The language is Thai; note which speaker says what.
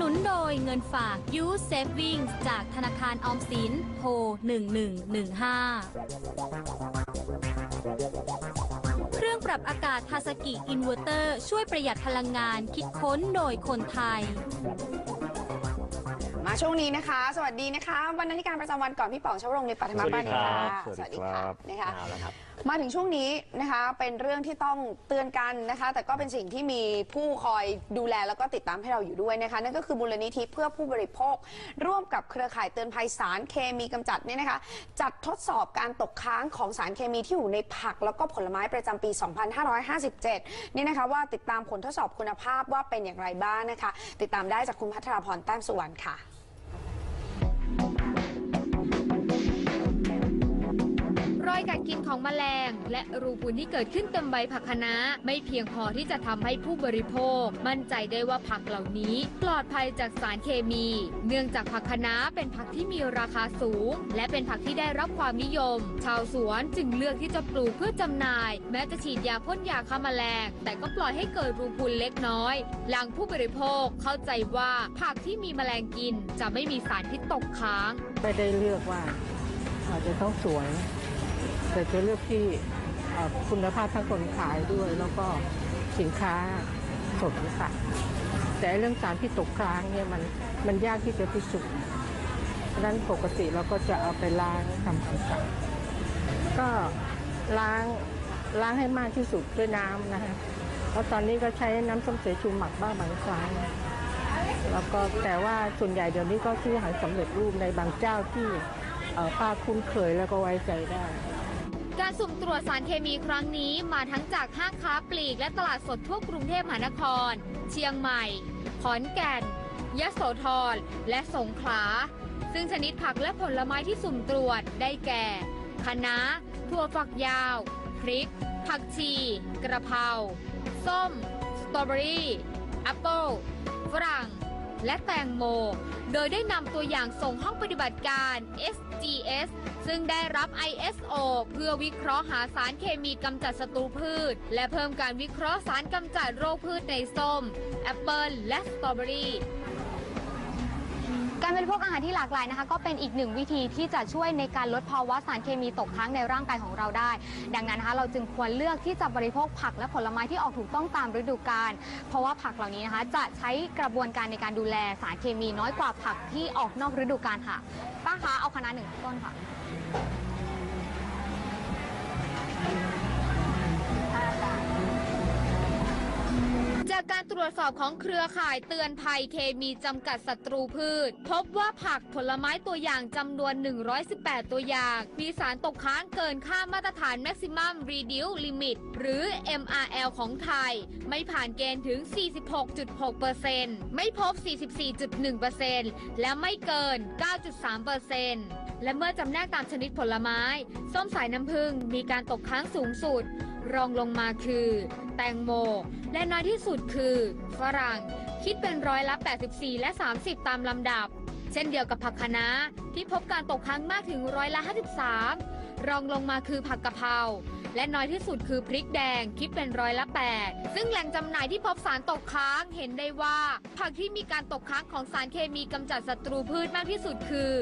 Speaker 1: นุนโดยเงินฝาก You Savings จากธนาคารออมสินโทร1115 เครื่องปรับอากาศทาสกิอินเวอร์เตอร์ ช่วยประหยัดพลังงานคิดค้นโดยคนไทย
Speaker 2: มาช่วงนี้นะคะ สวัสดีนะคะวันนาฬิการประจำวันก่อนพี่ป๋องชวรงค์ในปัทมาบ้านค่ะ
Speaker 3: สวัสดีครับ
Speaker 2: นะคะ
Speaker 3: เอาละครับ
Speaker 2: มาถึงช่วงนี้นะคะเป็นเรื่องที่ต้องเตือนกันนะคะ แต่ก็เป็นสิ่งที่มีผู้คอยดูแลแล้วก็ติดตามให้เราอยู่ด้วยนะคะ นั่นก็คือมูลนิธิเพื่อผู้บริโภค ร่วมกับเครือข่ายเตือนภัยสารเคมีกำจัดเนี่ยนะคะ จัดทดสอบการตกค้างของสารเคมีที่อยู่ในผัก แล้วก็ผลไม้ประจำปี 2557 นี่นะคะว่าติดตามผลทดสอบคุณภาพว่าเป็นอย่างไรบ้างนะคะ ติดตามได้จากคุณพัทราพรแต้มสุวรรณค่ะ
Speaker 4: กินของแมลง และรูพุนที่เกิดขึ้นเต็มใบผักคะน้าไม่เพียงพอที่จะทำให้ผู้บริโภค มั่นใจได้ว่าผักเหล่านี้ ปลอดภัยจากสารเคมี เนื่องจากผักคะน้าเป็นผักที่มีราคาสูง และเป็นผักที่ได้รับความนิยม ชาวสวนจึงเลือกที่จะปลูกเพื่อจำหน่าย แม้จะฉีดยาพ่นยาฆ่าแมลง แต่ก็ปล่อยให้เกิดรูพุนเล็กน้อย หลังผู้บริโภคเข้าใจว่าผักที่มีแมลงกินจะไม่มีสารพิษตกค้าง
Speaker 5: ไม่ได้เลือกว่าอาจจะต้องสวย แต่จะเลือกที่คุณภาพทั้งคนขายด้วย แล้วก็สินค้าสดค่ะ แต่เรื่องสารที่ตกค้างเนี่ยมันมันยากที่จะพิสูจน์เพราะฉะนั้นปกติเราก็จะเอาไปล้างทำความสะอาดก็ล้างล้างให้มากที่สุดด้วยน้ำนะคะแล้วตอนนี้ก็ใช้น้ำส้มสายชูหมักบ้างบางครั้งแล้วก็แต่ว่าส่วนใหญ่เดี๋ยวนี้ก็ซื้ออาหารสำเร็จรูปในบางเจ้าที่ป้าคุ้นเคยแล้วก็ไว้ใจได้
Speaker 4: การสุ่มตรวจสารเคมีครั้งนี้มาทั้งจากห้างค้าปลีกและตลาดสดทั่วกรุงเทพมหานคร เชียงใหม่ ขอนแก่น ยะโสธร และสงขลา ซึ่งชนิดผักและผลไม้ที่สุ่มตรวจได้แก่ คะน้า ถั่วฝักยาว พริก ผักชี กระเพรา ส้ม สตรอเบอรี่แอปเปิลฝรั่ง และแตงโม โดยได้นำตัวอย่างส่งห้องปฏิบัติการ SGS ซึ่งได้รับ ISO เพื่อวิเคราะห์หาสารเคมีกำจัดศัตรูพืช และเพิ่มการวิเคราะห์สารกำจัดโรคพืชในส้ม แอปเปิลและสตรอเบอรี่
Speaker 6: การบริโภคอาหารที่หลากหลายนะคะ ก็เป็นอีกหนึ่งวิธีที่จะช่วยในการลดภาวะสารเคมีตกค้างในร่างกายของเราได้ ดังนั้นนะคะเราจึงควรเลือกที่จะบริโภคผักและผลไม้ที่ออกถูกต้องตามฤดูกาลเพราะว่าผักเหล่านี้นะคะจะใช้กระบวนการในการดูแลสารเคมีน้อยกว่าผักที่ออกนอกฤดูกาลค่ะป้าคะเอาคะน้าหนึ่งต้นค่ะ
Speaker 4: จากการตรวจสอบของเครือข่ายเตือนภัยเคมีจำกัดศัตรูพืช พบว่าผักผลไม้ตัวอย่างจำนวน 118 ตัวอย่าง มีสารตกค้างเกินค่ามาตรฐาน maximum reduce limit หรือ MRL ของไทย ไม่ผ่านเกณฑ์ถึง 46.6%ไม่พบ 44.1%และไม่เกิน 9.3%และเมื่อจำแนกตามชนิดผลไม้ ส้มสายน้ำผึ้งมีการตกค้างสูงสุด รองลงมาคือ แตงโม และน้อยที่สุดคือฝรั่ง คิดเป็นร้อยละ 84 และ 30 ตามลำดับ เช่นเดียวกับผักคะน้าที่พบการตกค้างมากถึงร้อยละ 53 รองลงมาคือผักกะเพราและน้อยที่สุดคือพริกแดงคิดเป็นร้อยละ8ซึ่งแหล่งจำหน่ายที่พบสารตกค้างเห็นได้ว่า ผักที่มีการตกค้างของสารเคมีกำจัดศัตรูพืชมากที่สุดคือ